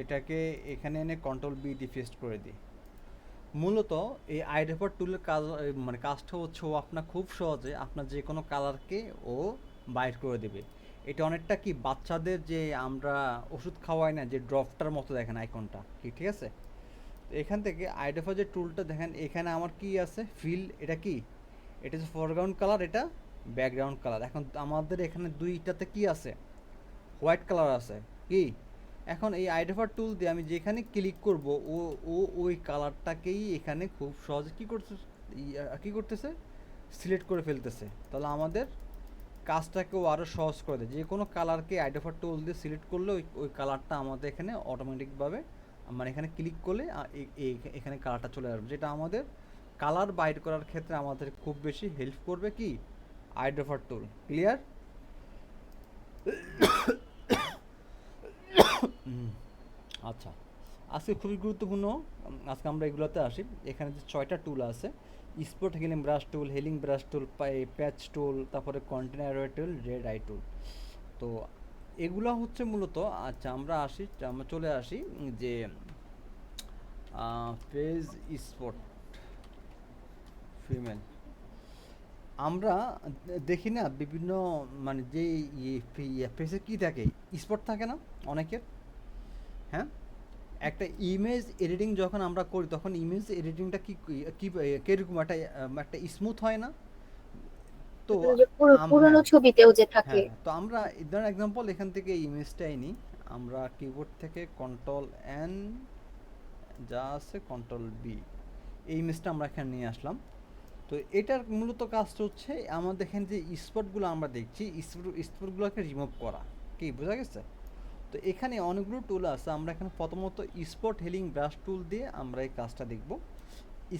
এটাকে এখানে এনে কন্ট্রোল বি পেস্ট করে দিই। মূলত এই আইডেফার টুলের কাজ মানে কাজটা হচ্ছে ও আপনার খুব সহজে আপনার যে কোনো কালারকে ও বাইর করে দেবে। এটা অনেকটা কি বাচ্চাদের যে আমরা ওষুধ খাওয়াই না, যে ড্রপটার মতো দেখেন আইকনটা কি ঠিক আছে? এখান থেকে আইডেফার যে টুলটা দেখেন, এখানে আমার কি আছে? ফিল এটা কি? এটা হচ্ছে ফরগ্রাউন্ড কালার এটা ব্যাকগ্রাউন্ড কালার এখন আমাদের এখানে দুইটাতে কি আছে? হোয়াইট কালার আছে, কি? এখন এই আইডেফার টুল দিয়ে আমি যেখানে ক্লিক করব, ও ও ওই কালারটাকেই এখানে খুব সহজে কী করতে কী করতেছে? সিলেক্ট করে ফেলতেছে। তাহলে আমাদের কাজটাকেও আরও সহজ করে দেয়। যে কোনো কালারকে আইডেফার টুল দিয়ে সিলেক্ট করলে ওই ওই কালারটা আমাদের এখানে অটোমেটিকভাবে মানে এখানে ক্লিক করলে এখানে কালারটা চলে আসবে। যেটা আমাদের কালার বাইর করার ক্ষেত্রে আমাদের খুব বেশি হেল্প করবে কি? আইডেফার টুল ক্লিয়ার আচ্ছা। আজকে খুবই গুরুত্বপূর্ণ আজকে আমরা এগুলোতে আসি। এখানে যে ছয়টা টুল আছে spot healing brush tool healing brush tool patch tool তারপরে container tool red eye tool তো এগুলো হচ্ছে মূলত আচ্ছা আমরা আসি, আমরা চলে আসি যে পেজ স্পট ফিমেল আমরা দেখি না বিভিন্ন মানে যে পেজে কী থাকে? স্পট থাকে না অনেকের। হ্যাঁ? একটা ইমেজ এডিটিং যখন আমরা করি তখন ইমেজ এডিটিংটা কি কি কীরকম একটা একটা স্মুথ হয় না? তো পুরোনো হ্যাঁ। ছবিতেও যে থাকে। হ্যাঁ। তো আমরা ধরেন এক্সাম্পল এখান থেকে ইমেজটাই নিই আমরা কিবোর্ড থেকে কন্ট্রোল এন যা আছে কন্ট্রোল বি এই ইমেজটা আমরা এখানে নিয়ে আসলাম। তো এটার মূলত কাজটা হচ্ছে আমাদের এখানে যে স্পটগুলো আমরা দেখছি স্পট স্পটগুলোকে রিমুভ করা। কি বোঝা গেছে? তো এখানে অনেকগুলো টুল আছে। আমরা এখানে প্রথমত স্পট হেলিং ব্রাশ টুল দিয়ে আমরা এই কাজটা দেখব।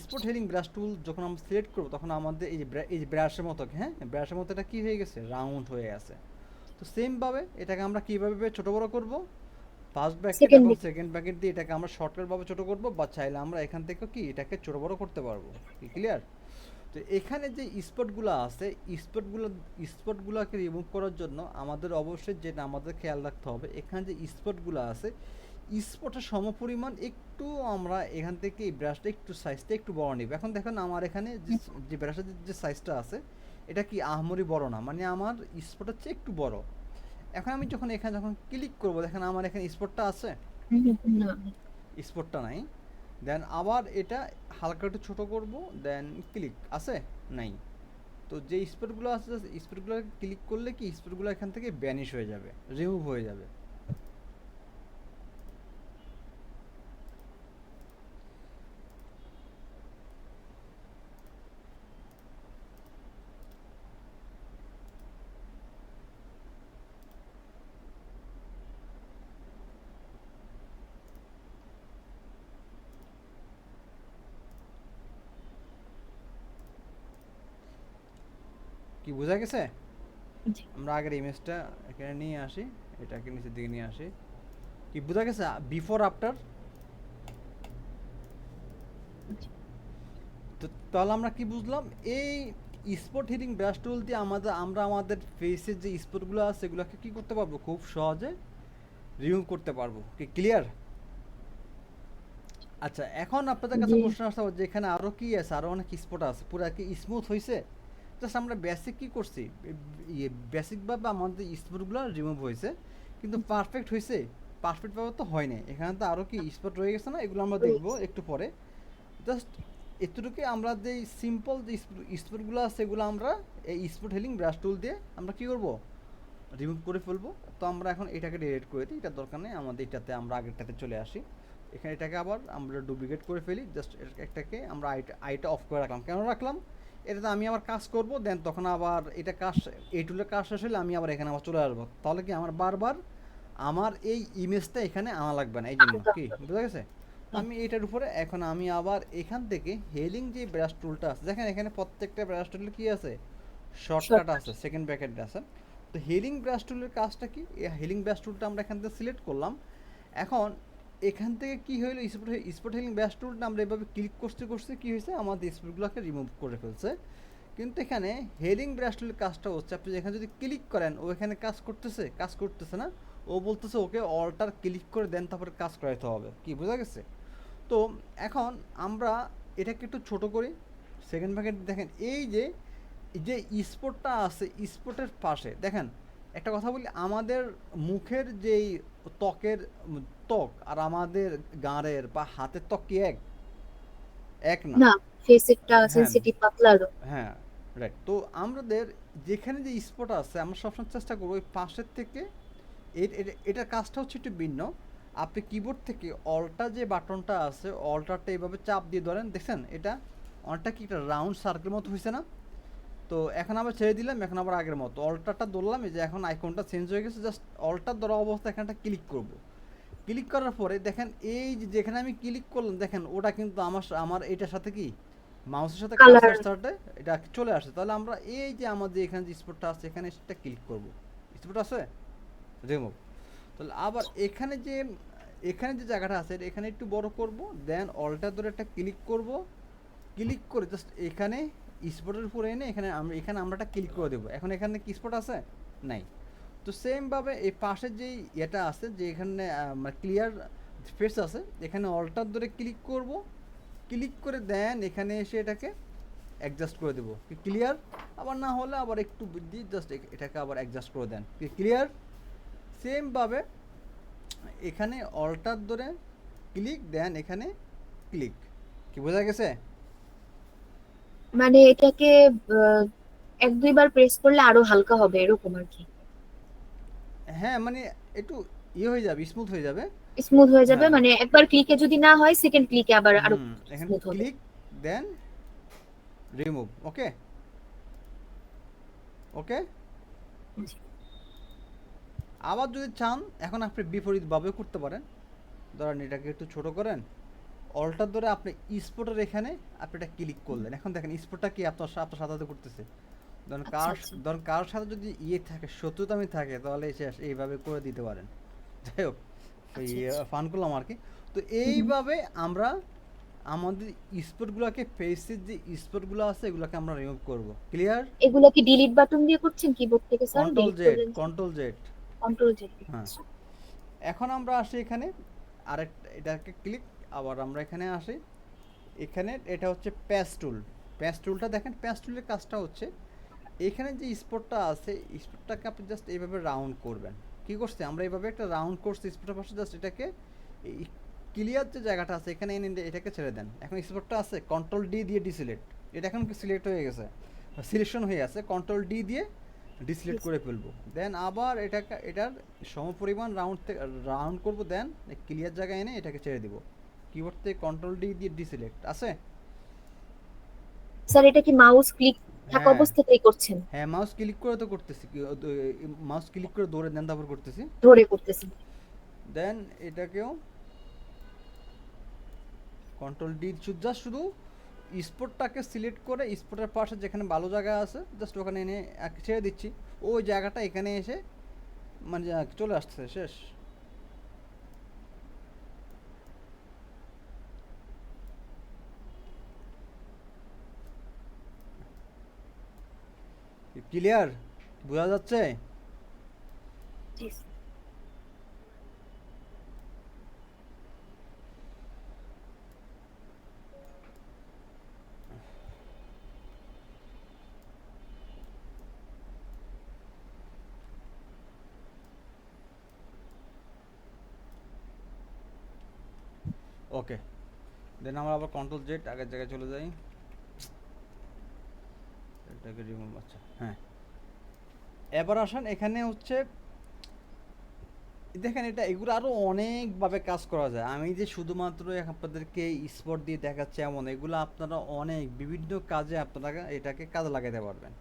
স্পট হেলিং ব্রাশ টুল যখন আমরা সিলেক্ট করব তখন আমাদের এই যে এই যে ব্রাশের মতো হ্যাঁ? ব্রাশের মতো এটা কী হয়ে গেছে? রাউন্ড হয়ে গেছে। তো সেমভাবে এটাকে আমরা কীভাবে ছোটো বড়ো করব? ফার্স্ট ব্যাকেট এবং সেকেন্ড ব্যাকেট দিয়ে এটাকে আমরা শর্টকাটভাবে ছোটো করব বা চাইলে আমরা এখান থেকে কি এটাকে ছোটো বড়ো করতে পারব। কি ক্লিয়ার তো এখানে যে স্পটগুলো আছে স্পটগুলো স্পটগুলোকে রিমুভ করার জন্য আমাদের অবশ্যই যেটা আমাদের খেয়াল রাখতে হবে এখানে যে স্পটগুলো আছে স্পটের সমপরিমাণ একটু আমরা এখান থেকে এই ব্রাশটা একটু সাইজটা একটু বড় নিব। এখন দেখেন আমার এখানে যে যে ব্রাশের যে সাইজটা আছে এটা কি আহমরি বড় না মানে আমার স্পটের চেয়ে একটু বড়। এখন আমি যখন এখানে যখন ক্লিক করব দেখেন আমার এখানে স্পটটা আছে? না। স্পটটা নাই? দেন আবার এটা হালকা একটু ছোটো করব দেন ক্লিক আছে? নাই। তো যে স্পটগুলো আছে স্পটগুলো ক্লিক করলে কি? স্পটগুলো এখান থেকে ব্যানিশ হয়ে যাবে রিমুভ হয়ে যাবে। কি বোঝা গেছে? আমরা আগের ইমেজটা এখানে নিয়ে আসি এটাকে নিচের দিকে নিয়ে আসি। কি বোঝা গেছে? বিফোর আফটার তো তাহলে আমরা কি বুঝলাম? এই স্পট হিটিং ব্রাশ টুল দিয়ে আমাদের আমরা আমাদের ফেসের যে স্পটগুলো আছে সেগুলোকে কি করতে পারব? খুব সহজে রিমুভ করতে পারব। কি ক্লিয়ার আচ্ছা এখন আপনাদের কাছে প্রশ্ন আসতে হবে যে এখানে আরও কি আছে? আরও অনেক স্পট আছে। পুরো কি স্মুথ হয়েছে জাস্ট আমরা বেসিক কি করছি? ইয়ে বেসিকভাবে আমাদের স্পটগুলো রিমুভ হয়েছে কিন্তু পারফেক্ট হয়েছে। পারফেক্টভাবে তো হয় নাই। এখানে তো আরও কি স্পট রয়ে গেছে না? এগুলো আমরা দেখব একটু পরে। জাস্ট এতটুকু আমরা যে সিম্পল যে স্পটগুলো আছে সেগুলো আমরা এই স্পট হেলিং ব্রাশ টুল দিয়ে আমরা কি করব? রিমুভ করে ফেলব। তো আমরা এখন এটাকে ডিলিট করে দিই। এটার দরকার নেই। আমাদের এটাতে আমরা আগেরটাতে চলে আসি। এখানে এটাকে আবার আমরা ডুপ্লিকেট করে ফেলি। জাস্ট একটাকে আমরা আইটা আইটা অফ করে রাখলাম। কেন রাখলাম? এটাতে আমি আবার কাজ করব দেন তখন আবার এটা কাজ এই টুলের কাজ শেষ হলে আমি আবার এখানে আবার চলে আসব। তাহলে কি আমার বারবার আমার এই ইমেজটা এখানে আনা লাগবে না এই জন্য কি? বুঝা গেছে? আমি এটার উপরে এখন আমি আবার এখান থেকে হেলিং যে ব্রাশ টুলটা আছে দেখেন এখানে প্রত্যেকটা ব্রাশ টুলে কি আছে? শর্টকাট আছে সেকেন্ড ব্র্যাকেট আছে। তো হেলিং ব্রাশ টুলের কাজটা কি? এই হেলিং ব্রাশ টুলটা আমরা এখান থেকে সিলেক্ট করলাম। এখন এখান থেকে কি হইল? স্পট স্পট হেলিং ব্রাশ টুলটা আমরা এভাবে ক্লিক করতে করতে কি হয়েছে? আমাদের স্পটগুলোকে রিমুভ করে ফেলছে। কিন্তু এখানে হেলিং ব্রাশ টুলের কাজটা হচ্ছে, আপনি এখানে যদি ক্লিক করেন, ও এখানে কাজ করতেছে কাজ করতেছে না, ও বলতেছে ওকে অল্টার ক্লিক করে দেন, তারপরে কাজ করাইতে হবে। কি, বোঝা গেছে? তো এখন আমরা এটাকে একটু ছোট করি। সেকেন্ড প্যাকেট দেখেন, এই যে যে স্পোর্টটা আছে স্পোর্টের পাশে, দেখেন একটা কথা বলি আমাদের মুখের যেই ত্বকের ত্বক আর আমাদের গাঁড়ের বা হাতের ত্বক কি এক? এক না? ফেসেরটা হ্যাঁ। সেনসিটিভ পাতলা হ্যাঁ রাইট তো আমাদের যেখানে যে স্পট আছে আমরা সবসময় চেষ্টা করব ওই পাশের থেকে এটার কাজটা হচ্ছে একটু ভিন্ন। আপনি কিবোর্ড থেকে অল্টা যে বাটনটা আছে অল্টারটা এইভাবে চাপ দিয়ে ধরেন দেখছেন? এটা অল্টা কি একটা রাউন্ড সার্কেল মতো হয়েছে না? তো এখন আবার ছেড়ে দিলাম এখন আবার আগের মতো। অল্টারটা ধরলাম এই যে এখন আইকনটা চেঞ্জ হয়ে গেছে জাস্ট অল্টার ধরা অবস্থা এখানটা ক্লিক করব। ক্লিক করার পরে দেখেন এই যে যেখানে আমি ক্লিক করলাম দেখেন ওটা কিন্তু আমার আমার এটার সাথে কি? মাউসের সাথে সাথে এটা চলে আসে। তাহলে আমরা এই যে আমাদের এখানে যে স্পটটা আছে এখানে সেটা ক্লিক করব। স্পট আছে? রিমুভ তাহলে আবার এখানে যে এখানে যে জায়গাটা আছে এখানে একটু বড় করব দেন অল্টার ধরে একটা ক্লিক করব। ক্লিক করে জাস্ট এখানে স্পটের উপরে এনে এখানে আমরা এখানে আমরা একটা ক্লিক করে দেবো। এখন এখানে কি স্পট আছে? নাই। তো সেমভাবে এই পাশের যেই এটা আছে, যে এখানে ক্লিয়ার ফেস আছে, এখানে অল্টার ধরে ক্লিক করব। ক্লিক করে দেন এখানে এসে এটাকে অ্যাডজাস্ট করে দেবো। ক্লিয়ার আবার না হলে আবার একটু বুদ্ধি জাস্ট এটাকে আবার অ্যাডজাস্ট করে দেন। ক্লিয়ার সেমভাবে এখানে অল্টার ধরে ক্লিক দেন এখানে ক্লিক কি বোঝা গেছে? মানে এটাকে এক দুইবার প্রেস করলে আরও হালকা হবে এরকম আর কি। হ্যাঁ মানে একটু ইয়ে হয়ে যাবে স্মুথ হয়ে যাবে। স্মুথ হয়ে যাবে হ্যাঁ। মানে একবার ক্লিকে যদি না হয় সেকেন্ড ক্লিকে আবার আরও smooth হবে। ক্লিক দেন রিমুভ ওকে ওকে আবার যদি চান এখন আপনি বিপরীতভাবে করতে পারেন। ধরেন এটাকে একটু ছোট করেন। অল্টার ধরে আপনি স্পটের এখানে আপনি এটা ক্লিক করলেন। এখন দেখেন স্পটটা কি? আপনার আপনার সাথে সাথে করতেছে। ধরেন আচ্ছা, কার আচ্ছা। ধরেন কার সাথে যদি ইয়ে থাকে শত্রুতামি থাকে তাহলে এসে এইভাবে করে দিতে পারেন। যাই হোক আচ্ছা, আচ্ছা। ফান করলাম আর কি তো এইভাবে আমরা আমাদের স্পটগুলোকে ফেসের যে স্পটগুলো আছে এগুলোকে আমরা রিমুভ করব। ক্লিয়ার এগুলো কি ডিলিট বাটন দিয়ে করছেন কিবোর্ড থেকে sir control Z control Z control Z হ্যাঁ। এখন আমরা আসি এখানে। আরেক এটাকে ক্লিক আবার আমরা এখানে আসি। এখানে এটা হচ্ছে প্যাস টুল। টুলটা দেখেন প্যাস টুলের কাজটা হচ্ছে, এখানে যে স্পটটা আছে, স্পটটাকে আপনি জাস্ট এইভাবে রাউন্ড করবেন। কি করছে? আমরা এইভাবে একটা রাউন্ড করছি, স্পটের পাশে জাস্ট এটাকে ক্লিয়ার যে জায়গাটা আছে, এখানে এনে এটাকে ছেড়ে দেন। এখন স্পটটা আছে কন্ট্রোল ডি দিয়ে ডিসিলেক্ট এটা এখন সিলেক্ট হয়ে গেছে? সিলেকশন হয়ে আছে কন্ট্রোল ডি দিয়ে ডিসিলেক্ট করে ফেলব। দেন আবার এটাকে, এটার সমপরিমাণ রাউন্ড রাউন্ড করব দেন ক্লিয়ার জায়গায় এনে এটাকে ছেড়ে দিব। কিবোর্ড থেকে কন্ট্রোল ডি দিয়ে ডিসিলেক্ট আছে? স্যার এটা কি মাউস ক্লিক থাকা হ্যাঁ। অবস্থাতেই করছেন? হ্যাঁ মাউস ক্লিক করে তো করতেছি মাউস ক্লিক করে দৌড়ে দেন তারপর করতেছি। ধরে করতেছেন দেন এটাকেও কন্ট্রোল ডি জাস্ট শুধু স্পটটাকে সিলেক্ট করে স্পটের পাশে যেখানে ভালো জায়গা আছে জাস্ট ওখানে এনে এক- ছেড়ে দিচ্ছি। ওই জায়গাটা এখানে এসে মানে চলে আসছে শেষ। ক্লিয়ার? বোঝা যাচ্ছে? ওকে দেন আমরা আবার কন্ট্রোল জেট আগের জায়গায় চলে যাই। এটাকে রিমুভ আচ্ছা। হ্যাঁ। এবার আসেন এখানে হচ্ছে দেখেন এটা এগুলো আরও অনেকভাবে কাজ করা যায়। আমি যে শুধুমাত্র আপনাদেরকে স্পট দিয়ে দেখাচ্ছি এমন এগুলো আপনারা অনেক বিভিন্ন কাজে আপনারা এটাকে কাজে লাগাতে পারবেন।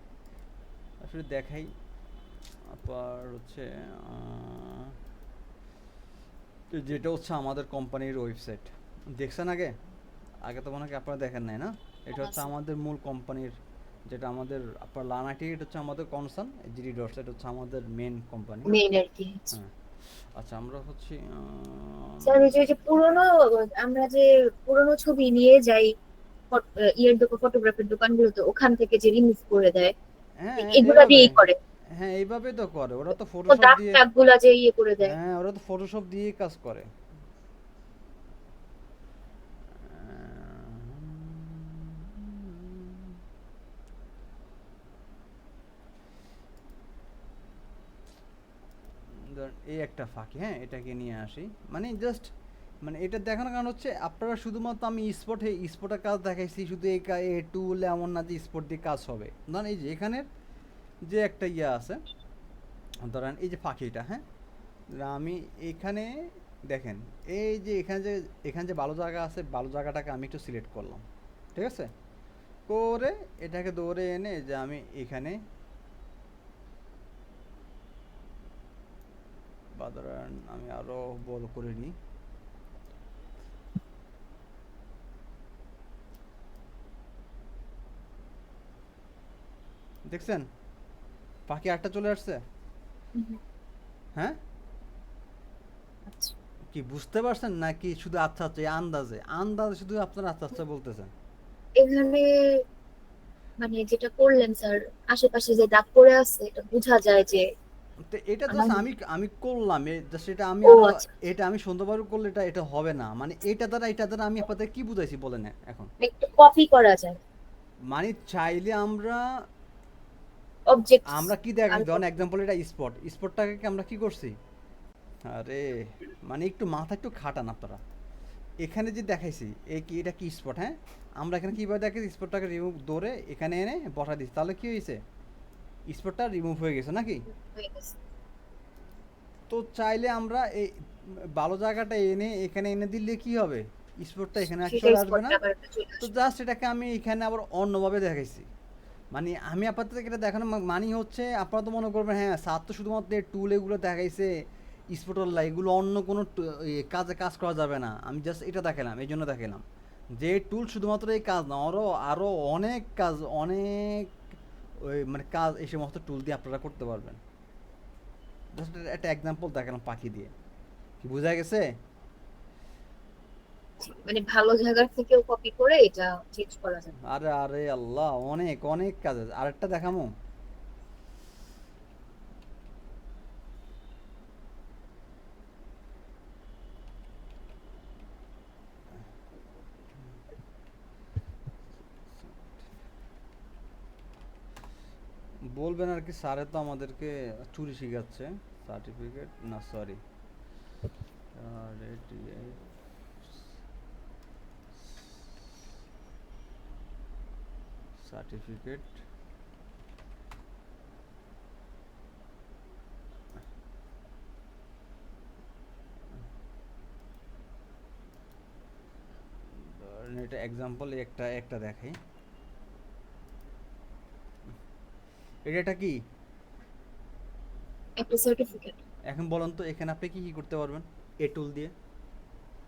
আসলে দেখাই আবার হচ্ছে যেটা হচ্ছে আমাদের কোম্পানির ওয়েবসাইট দেখছেন আগে? আগে তো মনে হয় আপনারা দেখেন নাই না? এটা হচ্ছে আমাদের মূল কোম্পানির যেটা আমাদের আপনার লানাটি এটা হচ্ছে আমাদের কনসার্ন জিডি ডটস এটা হচ্ছে আমাদের মেন কোম্পানি মেইন আর কি। হ্যাঁ। আচ্ছা আমরা হচ্ছে স্যার ওই যে পুরনো আমরা যে পুরনো ছবি নিয়ে যাই ইয়ের দোকান ফটোগ্রাফির দোকানগুলোতে ওখান থেকে যে রিমুভ করে দেয় হ্যাঁ দিয়েই করে। হ্যাঁ এইভাবে তো করে। ওরা তো ফটোশপ দাগ দিয়ে গুলা যে ইয়ে করে দেয়। হ্যাঁ ওরা তো ফটোশপ দিয়ে কাজ করে। ধরেন এই একটা ফাঁকি হ্যাঁ এটাকে নিয়ে আসি। মানে জাস্ট মানে এটা দেখানোর কারণ হচ্ছে আপনারা শুধুমাত্র আমি স্পটে স্পটের কাজ দেখাইছি, শুধু এই এ টুল এমন না যে স্পট দিয়ে কাজ হবে। ধরেন এই যে এখানের যে একটা ইয়ে আছে, ধরেন এই যে ফাঁকিটা হ্যাঁ? আমি এখানে, দেখেন, এই যে এখানে যে এখানে যে ভালো জায়গা আছে, ভালো জায়গাটাকে আমি একটু সিলেক্ট করলাম। ঠিক আছে? করে এটাকে দৌড়ে এনে যে আমি এখানে বা ধরেন আমি আরও বড় করে নিই। দেখছেন? পাখি আটটা চলে আসছে? হ্যাঁ? আচ্ছা। কি বুঝতে পারছেন নাকি শুধু আচ্ছা আচ্ছা আন্দাজে? আন্দাজে শুধু আপনার আচ্ছা আচ্ছা বলতেছেন। এখানে মানে যেটা করলেন স্যার আশেপাশে যে দাগ পড়ে আছে এটা বোঝা যায় যে তো এটা তো আমি আমি করলাম জাস্ট এটা আমি আচ্ছা। এটা আমি সুন্দরভাবে করলে এটা এটা হবে না। মানে এটা দ্বারা এটা দ্বারা আমি আপনাদের কি বুঝাইছি বলেন এখন? একটু কপি করা যায়। মানে চাইলে আমরা অবজেক্ট আমরা কি দেখি ধরেন এক্সাম্পল এটা স্পট স্পটটাকে আমরা কি করছি? আরে মানে একটু মাথা একটু খাটান আপনারা। এখানে যে দেখাইছি এই কি এটা কি স্পট হ্যাঁ? আমরা এখানে কীভাবে দেখি স্পটটাকে রিমুভ ধরে এখানে এনে বসা দিচ্ছি তাহলে কি হয়েছে? স্পটটা রিমুভ হয়ে গেছে নাকি? তো চাইলে আমরা এই ভালো জায়গাটা এনে এখানে এনে দিলে কি হবে? স্পটটা এখানে চলে আসবে না? তো জাস্ট এটাকে আমি এখানে আবার অন্যভাবে দেখাইছি। মানে আমি আপাতত এটা দেখানো মানি হচ্ছে আপনারা তো মনে করবেন হ্যাঁ স্যার তো শুধুমাত্র টুল এগুলো দেখাইছে স্পটল্লা এগুলো অন্য কোনো কাজে কাজ করা যাবে না। আমি জাস্ট এটা দেখালাম এই জন্য দেখালাম। যে টুল শুধুমাত্র এই কাজ না আরও আরও অনেক কাজ অনেক ওই মানে কাজ এই সমস্ত টুল দিয়ে আপনারা করতে পারবেন। জাস্ট একটা এক্সাম্পল দেখালাম পাখি দিয়ে। কি বোঝা গেছে? মানে ভালো জায়গা থেকেও কপি করে এটা চেঞ্জ করা যায় আরে আরে আল্লাহ অনেক অনেক কাজ আছে। আরেকটা দেখামো? বলবেন আর কি, স্যারে তো আমাদেরকে চুরি শিখাচ্ছে সার্টিফিকেট না সরি সার্টিফিকেট এটা এক্সাম্পল একটা একটা দেখাই। এটা কি? একটা সার্টিফিকেট এখন বলুন তো এখানে আপনি কি কি করতে পারবেন? এ টুল দিয়ে।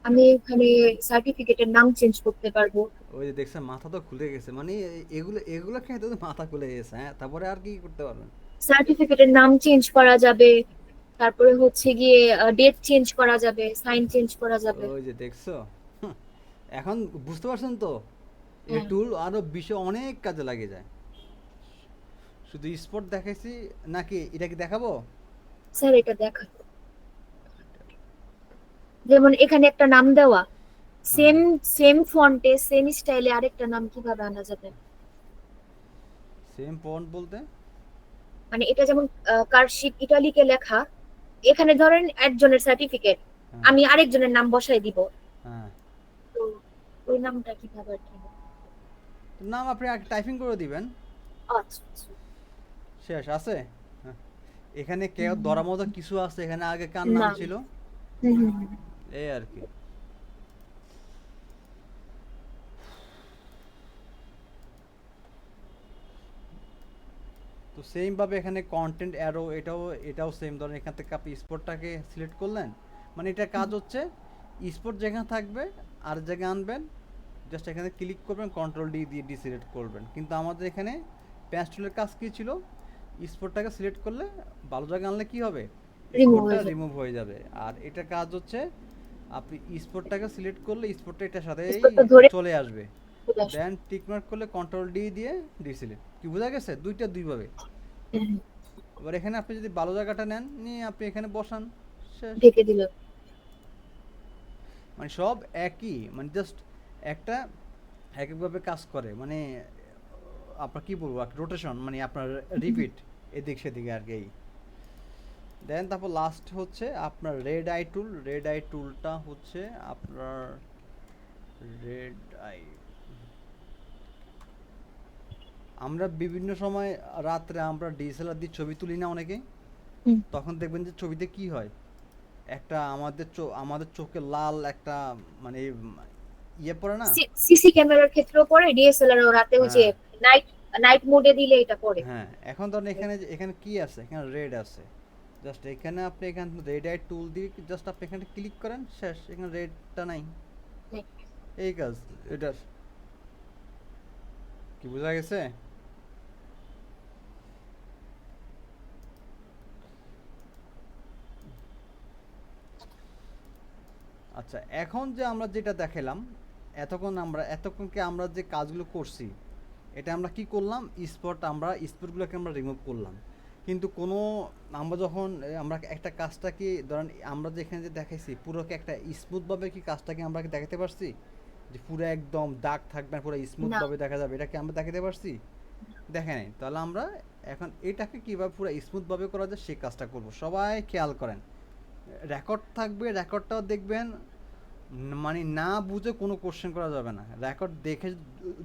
আমি এখানে সার্টিফিকেটের নাম চেঞ্জ করতে পারব। ওই যে দেখছেন মাথা তো খুলে গেছে। মানে এগুলো এগুলো খেয়ে তো মাথা খুলে গেছে হ্যাঁ? তারপরে আর কি করতে পারবেন? সার্টিফিকেটের নাম চেঞ্জ করা যাবে। তারপরে হচ্ছে গিয়ে ডেট চেঞ্জ করা যাবে সাইন চেঞ্জ করা যাবে। ওই যে দেখছ? এখন বুঝতে পারছেন তো? এই হ্যাঁ। টুল আরও বিষয় অনেক কাজে লাগে যায়। শুধু স্পট দেখাইছি নাকি এটা কি দেখাবো? স্যার এটা দেখা যেমন এখানে একটা নাম দেওয়া। সেম সেম ফন্টে সেম স্টাইলে আরেকটা নাম কীভাবে আনা যাবে? সেম ফন্ট বলতে? মানে এটা যেমন কার্শিপ ইটালিকে লেখা এখানে ধরেন একজনের সার্টিফিকেট হ্যাঁ, আমি আরেকজনের নাম বসাই দিব। হ্যাঁ। তো ওই নামটা কীভাবে নাম আপনি টাইপিং করে দিবেন। আচ্ছা আচ্ছা। শেষ আছে? হ্যাঁ। এখানে কেউ ধরার মতো কিছু আছে? এখানে আগে কার নাম ছিল। এই আর কি। তো সেম ভাবে এখানে কন্টেন্ট অ্যারো এটাও এটাও সেম ধরেন এখান থেকে আপনি স্পোর্টটাকে সিলেক্ট করলেন। মানে এটা কাজ হচ্ছে স্পোর্ট যেখানে থাকবে আর জায়গায় আনবেন জাস্ট এখানে ক্লিক করবেন কন্ট্রোল ডি দিয়ে ডি সিলেক্ট করবেন। কিন্তু আমাদের এখানে প্যাচ টুলের কাজ কি ছিল? স্পোর্টটাকে সিলেক্ট করলে ভালো জায়গায় আনলে কি হবে? স্পোর্টটা রিমুভ হয়ে যাবে। আর এটা কাজ হচ্ছে আপনি স্পোর্টটাকে সিলেক্ট করলে স্পোর্টটা এটার সাথে চলে আসবে। দেন টিক মার্ক করলে কন্ট্রোল ডি দিয়ে ডিসিলেক্ট কি বোঝা গেছে? দুইটা দুইভাবে। হুম, হুম। এবার এখানে আপনি যদি ভালো জায়গাটা নেন নিয়ে আপনি এখানে বসান। ঢেকে দিল। মানে সব একই মানে জাস্ট একটা এক একভাবে কাজ করে। মানে আপনার কি বলব রোটেশন মানে আপনার রিপিট এদিক সেদিকে আর কি। দেন তারপর লাস্ট হচ্ছে আপনার red eye tool red eye টুলটা হচ্ছে আপনার রেড আই আমরা বিভিন্ন সময় রাত্রে আমরা ডিএসএলআর দিয়ে ছবি তুলি না অনেকে। তখন দেখবেন যে ছবিতে কি হয়? একটা আমাদের আমাদের চোখে লাল একটা মানে ইয়ে পড়ে না? সিসি ক্যামেরার ক্ষেত্রেও পড়ে ডিএসএলআর ও রাতে ওই যে নাইট নাইট মোডে দিলে এটা পড়ে হ্যাঁ এখন ধরেন এখানে এখানে কি আছে? এখানে রেড আছে। জাস্ট এখানে আপনি এখানে রেড আই টুল দিয়ে জাস্ট আপনি এখানে ক্লিক করেন শেষ এখানে রেডটা নাই। এই কাজ এটার কি বোঝা গেছে? আচ্ছা এখন যে আমরা যেটা দেখালাম এতক্ষণ আমরা এতক্ষণকে আমরা যে কাজগুলো করছি এটা আমরা কি করলাম? স্পট আমরা স্পটগুলোকে আমরা রিমুভ করলাম। কিন্তু কোনো আমরা যখন আমরা একটা কাজটাকে ধরেন আমরা যেখানে যে দেখাইছি পুরোকে একটা স্মুথভাবে কি কাজটাকে আমরা দেখাতে পারছি? যে পুরো একদম দাগ থাকবে না পুরো স্মুথভাবে দেখা যাবে। এটা কি আমরা দেখাতে পারছি? দেখে নাই। তাহলে আমরা এখন এটাকে কীভাবে পুরো স্মুথভাবে করা যায় সেই কাজটা করব। সবাই খেয়াল করেন। রেকর্ড থাকবে রেকর্ডটাও দেখবেন। মানে না বুঝে কোনো কোশ্চেন করা যাবে না। রেকর্ড দেখে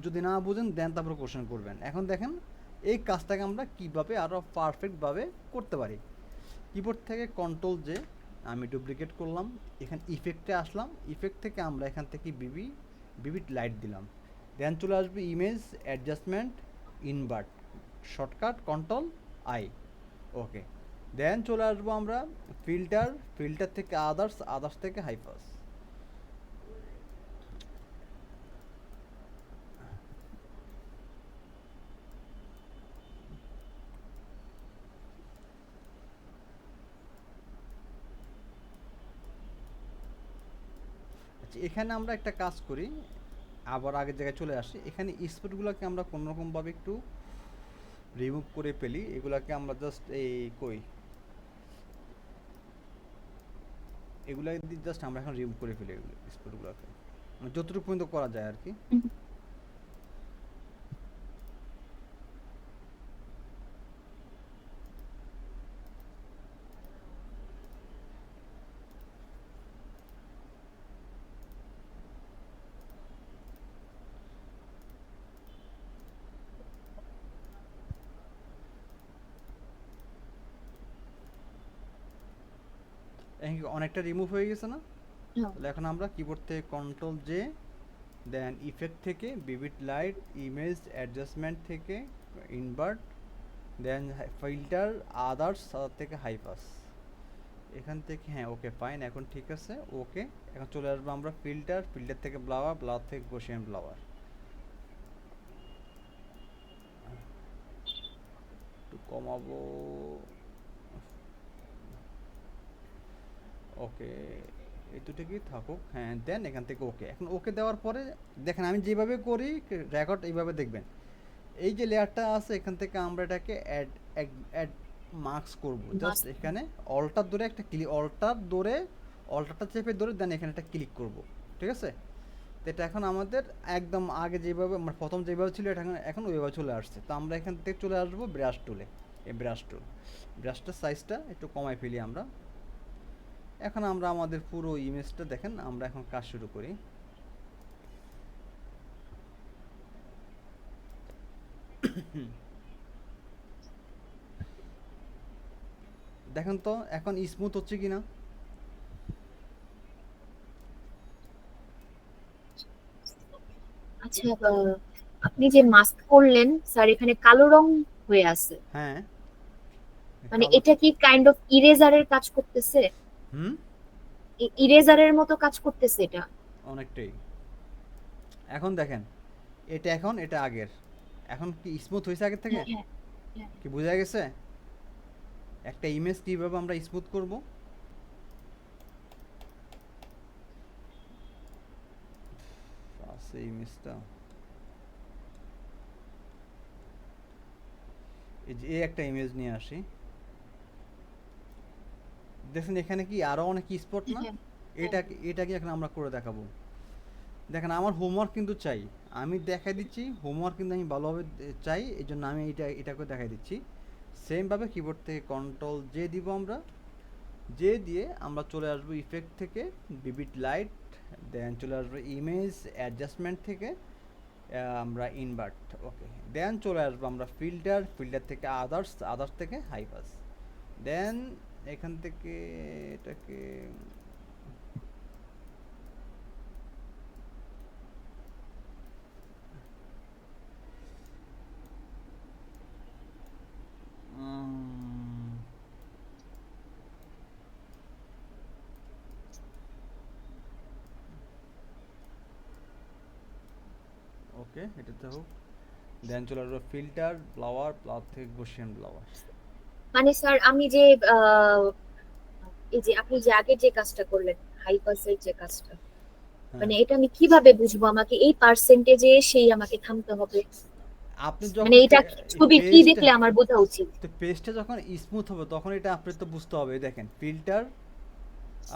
যদি না বুঝেন দেন তারপরে কোশ্চেন করবেন। এখন দেখেন, এই কাজটাকে আমরা কীভাবে আরও পারফেক্টভাবে করতে পারি? কিবোর্ড থেকে কন্ট্রোল যে আমি ডুপ্লিকেট করলাম। এখানে ইফেক্টে আসলাম। ইফেক্ট থেকে আমরা এখান থেকে বিবি বিবিট লাইট দিলাম। দেন চলে আসবে image adjustment invert shortcut control I okay then চলে আসব আমরা ফিল্টার ফিল্টার থেকে আদার্স আদার্স থেকে হাইপাস আচ্ছা এখানে আমরা একটা কাজ করি, আবার আগের জায়গায় চলে আসি। এখানে স্পটগুলোকে আমরা কোনোরকমভাবে একটু রিমুভ করে ফেলি। এগুলাকে আমরা জাস্ট এই কই? এগুলা জাস্ট আমরা এখন রিমুভ করে ফেলি এগুলো স্পটগুলোকে। মানে যতটুকু পর্যন্ত করা যায় আর কি। অনেকটা রিমুভ হয়ে গেছে না? হ্যাঁ। তাহলে এখন আমরা কিবোর্ড থেকে কন্ট্রোল জে দেন ইফেক্ট থেকে বিবিট লাইট ইমেজ অ্যাডজাস্টমেন্ট থেকে ইনভার্ট দেন ফিল্টার আদার্স থেকে হাইপাস এখান থেকে হ্যাঁ ওকে ফাইন এখন ঠিক আছে ওকে এখন চলে আসব আমরা ফিল্টার ফিল্টার থেকে ব্লাওয়ার ব্লাওয়ার থেকে গোশিয়ান ব্লাওয়ার একটু কমাবো। ওকে এই দুটো কি থাকুক। হ্যাঁ দেন এখান থেকে ওকে। এখন ওকে দেওয়ার পরে দেখেন আমি যেভাবে করি রেকর্ড এইভাবে দেখবেন। এই যে লেয়ারটা আছে এখান থেকে আমরা এটাকে অ্যাড অ্যাড মার্কস করব। জাস্ট এখানে অল্টার ধরে একটা ক্লিক অল্টার ধরে অল্টারটা চেপে ধরে দেন এখানে একটা ক্লিক করব। ঠিক আছে? তো এটা এখন আমাদের একদম আগে যেভাবে মানে প্রথম যেভাবে ছিল এটা এখন এখন ওইভাবে চলে আসছে। তো আমরা এখান থেকে চলে আসব ব্রাশ টুলে এই ব্রাশ টুল ব্রাশটার সাইজটা একটু কমাই ফেলি আমরা। এখন আমরা আমাদের পুরো ইমেজটা দেখেন আমরা এখন কাজ শুরু করি। দেখেন তো এখন স্মুথ হচ্ছে কিনা? আচ্ছা আপনি যে মাস্ক করলেন স্যার এখানে কালো রং হয়ে আছে। হ্যাঁ। মানে এটা কি কাইন্ড অফ ইরেজারের কাজ করতেছে? হুম? ইরেজারের মতো কাজ করতেছে এটা। অনেকটাই। এখন দেখেন এটা এখন এটা আগের। এখন কি স্মুথ হয়েছে আগের থেকে? হ্যাঁ, হ্যাঁ। কি বোঝা গেছে? একটা ইমেজ কীভাবে আমরা স্মুথ করব? আছে ইমেজটা এই যে একটা ইমেজ নিয়ে আসি। দেখেন এখানে কি আরও অনেক স্পট না? হ্যাঁ। এটা এটা কি এখন আমরা করে দেখাবো। দেখেন আমার হোমওয়ার্ক কিন্তু চাই। আমি দেখাই দিচ্ছি হোমওয়ার্ক কিন্তু আমি ভালোভাবে চাই এই জন্য আমি এটা এটা করে দেখাই দিচ্ছি। সেমভাবে কিবোর্ড থেকে কন্ট্রোল জে দিব আমরা। জে দিয়ে আমরা চলে আসব ইফেক্ট থেকে বিবিট লাইট দেন চলে আসব ইমেজ অ্যাডজাস্টমেন্ট থেকে আমরা ইনভার্ট ওকে দেন চলে আসব আমরা ফিল্টার ফিল্টার থেকে আদার্স আদার্স থেকে হাইপাস দেন এখান থেকে এটাকে ওকে, এটাতে হোক। দেন চলে আসব ফিল্টার, ব্লাওয়ার ব্লাওয়ার থেকে গোশিয়ান ব্লাওয়ার। মানে স্যার আমি যে এই যে আপনি যে আগে যে কাজটা করলেন হাই পাসের যে কাজটা মানে এটা আমি কীভাবে বুঝব? আমাকে এই পার্সেন্টেজে সেই আমাকে থামতে হবে। আপনি যখন মানে এটা ছবি কি দেখলে আমার বোঝা উচিত? তো পেজটা যখন স্মুথ হবে তখন এটা আপনি তো বুঝতে হবে। দেখেন ফিল্টার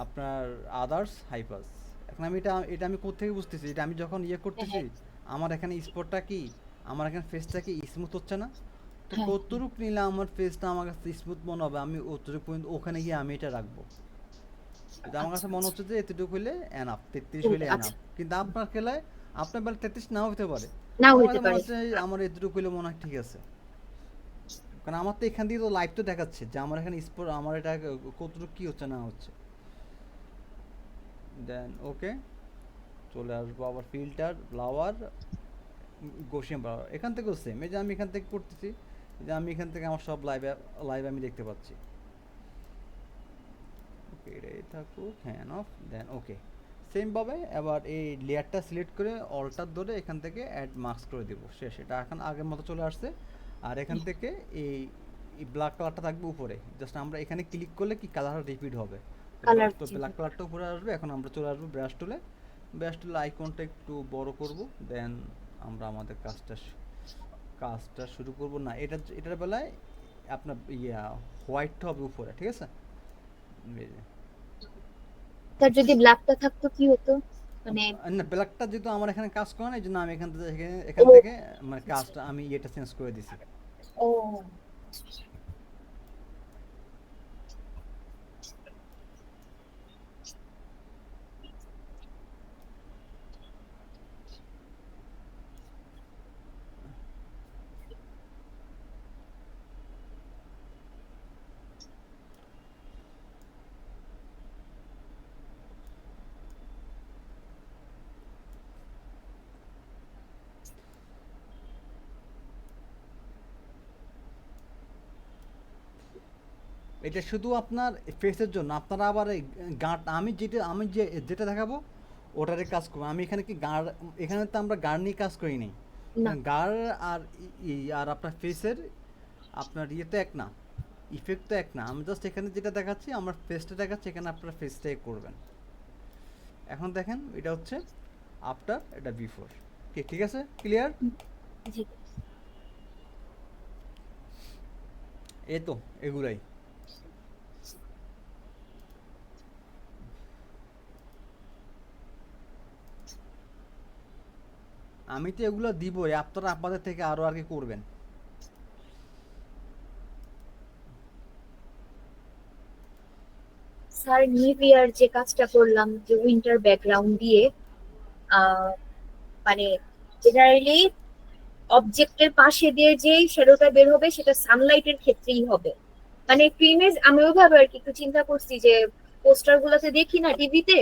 আপনার আদার্স হাইপাস এখন আমি এটা এটা আমি কোথেকে বুঝতেছি? এটা আমি যখন ইয়ে করতেছি আমার এখানে স্পটটা কি? আমার এখানে ফেসটা কি? স্মুথ হচ্ছে না? তো। কতটুক নিলে আমার ফেসটা আমার কাছে স্মুথ মনে হবে। আমি অতটুকু পর্যন্ত ওখানে গিয়ে আমি এটা রাখব। আমার কাছে মনে হচ্ছে যে এতটুকু হলে এনাফ তেত্রিশ হলে আচ্ছা। এনাফ কিন্তু আপনার খেলায় আপনার বেলা তেত্রিশ নাও হতে পারে। আমার মনে এতটুকু হলে মনে হয় ঠিক আছে। কারণ আমার তো এখান দিয়ে তো লাইভ তো দেখাচ্ছে যে আমার এখানে স্পোর্ট আমার এটা কতটুকু কি হচ্ছে না হচ্ছে। দেন ওকে চলে আসব আবার ফিল্টার ফ্লাওয়ার ফ্লাওয়ার এখান থেকেও সেম এই যে আমি এখান থেকে করতেছি। যে আমি এখান থেকে আমার সব লাইভ লাইভ আমি দেখতে পাচ্ছি। ওকে এটাই থাকুক হ্যান অফ দেন ওকে সেমভাবে এবার এই লেয়ারটা সিলেক্ট করে অল্টার ধরে এখান থেকে অ্যাড মার্কস করে দেব। শেষ এটা এখন আগের মতো চলে আসছে। আর এখান থেকে এই ব্ল্যাক কালারটা থাকবে উপরে। জাস্ট আমরা এখানে ক্লিক করলে কি কালার রিপিট হবে? তো ব্ল্যাক কালারটা উপরে আসবে এখন আমরা চলে আসব ব্রাশ টুলে ব্রাশ টুলে আইকনটা একটু বড় করব দেন আমরা আমাদের কাজটা কাজটা শুরু করব না। এটা এটার বেলায় আপনার ইয়া হোয়াইটটা হবে উপরে ঠিক আছে? তার যদি ব্ল্যাকটা থাকতো কি হতো? মানে না ব্ল্যাকটা যেহেতু আমার এখানে কাজ করে না এই জন্য আমি এখান থেকে এখান থেকে মানে কাজটা আমি এটা চেঞ্জ করে দিছি। ও। এটা শুধু আপনার ফেসের জন্য আপনারা আবার এই গাঁট আমি যেটা আমি যে যেটা দেখাবো ওটারে কাজ করব। আমি এখানে কি গাড় এখানে তো আমরা গাড় নিয়ে কাজ করি নি। গাড় আর আর আপনার ফেসের আপনার ইয়ে তো এক না। ইফেক্ট তো এক না। আমি জাস্ট এখানে যেটা দেখাচ্ছি আমার ফেসটা দেখাচ্ছি এখানে আপনারা ফেসটাই করবেন। এখন দেখেন এটা হচ্ছে আফটার এটা বিফোর কি ঠিক আছে? ক্লিয়ার এই তো এগুলাই। আমি তো এগুলো দিবই, আপনারা আপনাদের থেকে আরও আর কি করবেন। স্যার নিভিয়ার যে কাজটা করলাম, যে উইন্টার ব্যাকগ্রাউন্ড দিয়ে মানে জেনারেলি অবজেক্টের পাশে দিয়ে যেই শ্যাডোটা বের হবে, সেটা সানলাইটের ক্ষেত্রেই হবে। মানে একটু ইমেজ আমি ওইভাবে আর কি একটু চিন্তা করছি যে পোস্টার গুলোতে দেখি না টিভিতে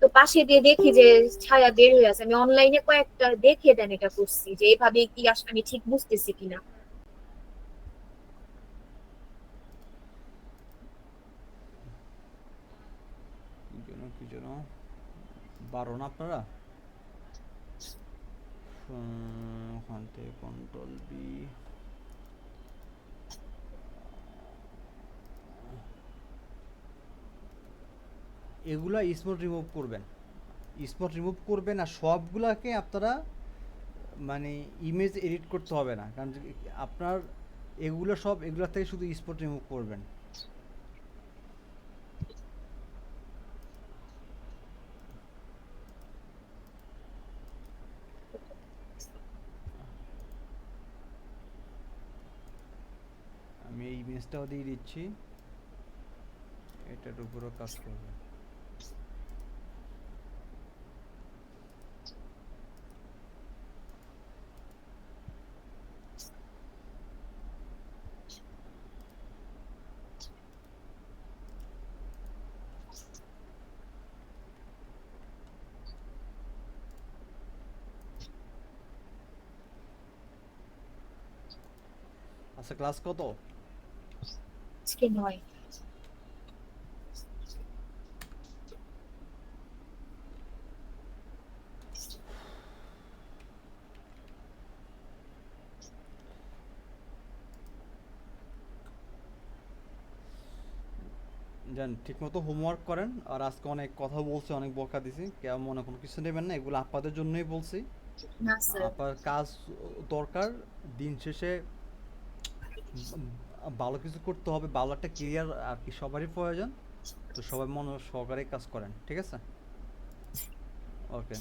তো পাশে দিয়ে দেখি যে ছায়া বের হয়ে আছে। আমি অনলাইনে কয়েকটা দেখে দেন এটা করছি যে এভাবে কি আমি ঠিক বুঝতেছি কিনা। কি আপনারা? ওখান থেকে কন্ট্রোল এগুলা স্পট রিমুভ করবেন। স্পট রিমুভ করবেন আর সবগুলাকে আপনারা মানে ইমেজ এডিট করতে হবে না। কারণ আপনার এগুলো সব, এগুলা থেকে শুধু স্পট রিমুভ করবেন। আমি এই ইমেজটাও দিয়ে দিচ্ছি। এটার উপরও কাজ করবে। আচ্ছা ক্লাস কত আজকে নয় জান ঠিকমতো হোমওয়ার্ক করেন আর আজকে অনেক কথা বলছি অনেক বকা দিছি। কেউ মনে কোনো কিছু নেবেন না এগুলো আপনাদের জন্যই বলছি। আপনার কাজ দরকার দিন শেষে ভালো কিছু করতে হবে ভালো একটা কেরিয়ার আর কি, সবারই প্রয়োজন। তো সবাই মন সহকারে কাজ করেন, ঠিক আছে? ওকে